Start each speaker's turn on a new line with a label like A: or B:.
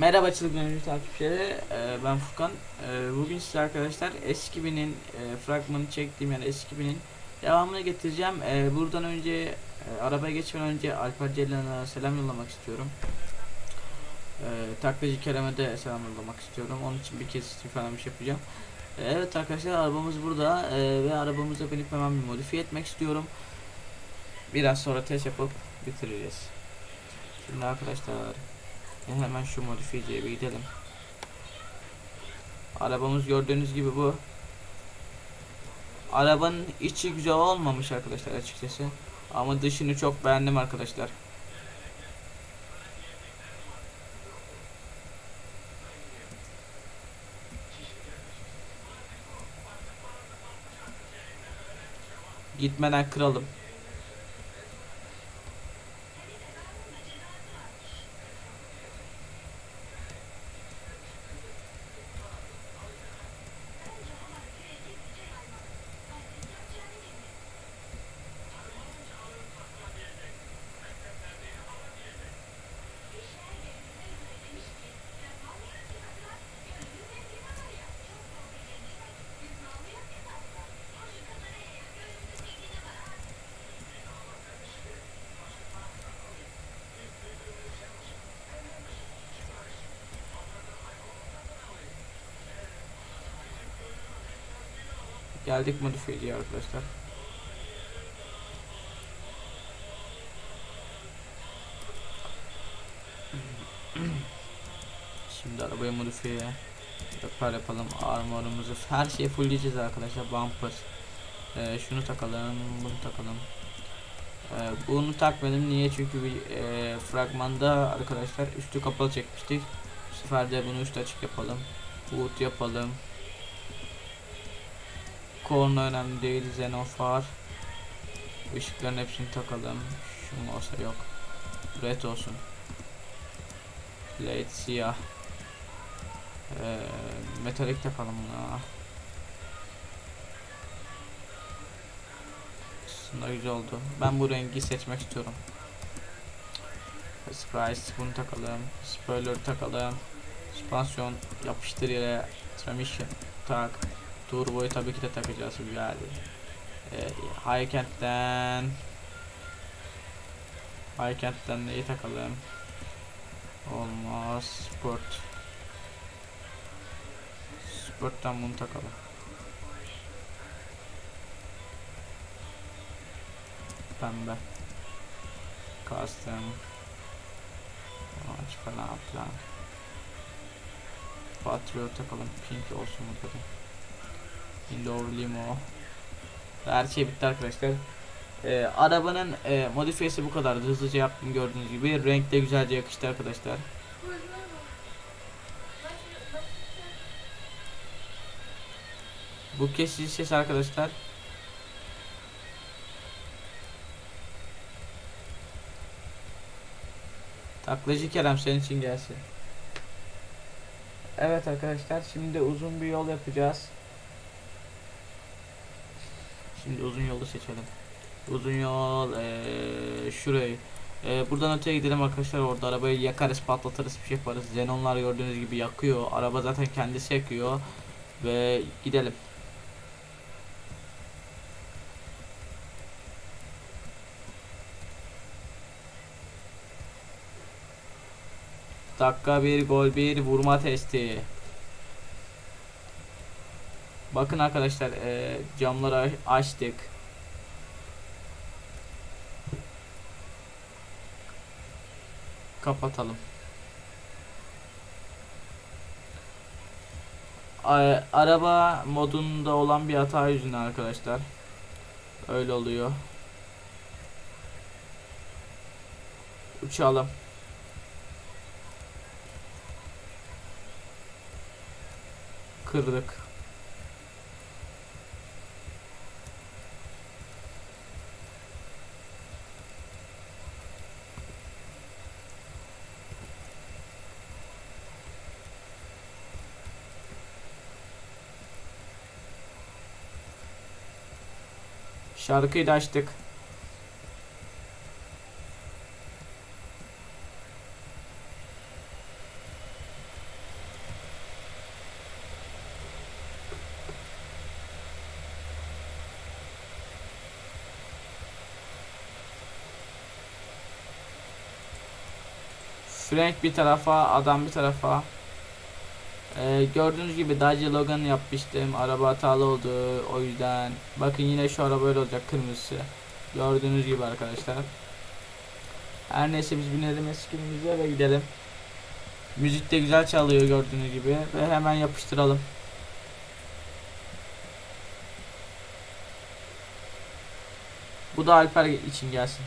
A: Merhaba çılgın takipçileri, Ee, ben Furkan. Ee, bugün size arkadaşlar eski binin e, fragmanı çektiğim yani eski binin devamını getireceğim. Ee, buradan önce e, arabaya geçmeden önce Alper Ceylan'a selam yollamak istiyorum. Ee, Taklacı Kerem'e de selam yollamak istiyorum. Onun için bir kez şey yapacağım. Evet arkadaşlar arabamız burada ve arabamıza binip hemen bir modifiye etmek istiyorum. Biraz sonra test yapıp bitireceğiz. Şimdi arkadaşlar e, Hemen şu modifiyeciye bir gidelim. Arabamız gördüğünüz gibi bu. Arabanın içi güzel olmamış arkadaşlar açıkçası. Ama dışını çok beğendim arkadaşlar. Gitmeden kıralım. Geldik modifiyeciye arkadaşlar. Şimdi arabayı modifiye yapar yapalım. Armorumuzu her şeyi fullleyeceğiz arkadaşlar. Bumper. Ee, şunu takalım, bunu takalım. Ee, bunu takmadım niye? Çünkü bir e, fragmanda arkadaşlar üstü kapalı çekmiştik. Bu sefer de bunu üstü açık yapalım. Wood yapalım. Korna önemli değil. Xenofar. Işıkların hepsini takalım. Şu olsa yok. Red olsun. Plate siyah. Ee, metalik takalım buna. Aslında güzel oldu. Ben bu rengi seçmek istiyorum. Surprise bunu takalım. Spoiler takalım. Süspansiyon yapıştır yere. Transmission tak. Turboyu tabii ki de takacağız güzel. Ee, Highkent'ten Highkent'ten neyi takalım? Olmaz. Sport. Sport'tan bunu takalım. Pembe. Custom. Aç falan filan. Patriot takalım. Pink olsun burada da. Indoor limo. Her şey bitti arkadaşlar. Ee, arabanın e, modifiyesi bu kadardı. Hızlıca yaptım gördüğünüz gibi. Renk de güzelce yakıştı arkadaşlar. Bu kesici ses arkadaşlar. Taklacı Kerem senin için gelsin. Evet arkadaşlar şimdi uzun bir yol yapacağız. Şimdi uzun yolu seçelim. Uzun yol ee, şurayı. Ee, buradan öteye gidelim arkadaşlar. Orada arabayı yakarız, patlatırız, bir şey yaparız. Xenonlar gördüğünüz gibi yakıyor. Araba zaten kendisi yakıyor. Ve gidelim. Dakika bir gol bir vurma testi. Bakın arkadaşlar e, camları açtık. Kapatalım. Araba modunda olan bir hata yüzünden arkadaşlar. Öyle oluyor. Uçalım. Kırdık. Şarkıyı da açtık. Frank bir tarafa, adam bir tarafa. Ee, gördüğünüz gibi Dacia Logan yapmıştım. Araba hatalı oldu. O yüzden bakın yine şu araba öyle olacak kırmızısı. Gördüğünüz gibi arkadaşlar. Her neyse biz binelim eskimize ve gidelim. Müzik de güzel çalıyor gördüğünüz gibi ve hemen yapıştıralım. Bu da Alper için gelsin.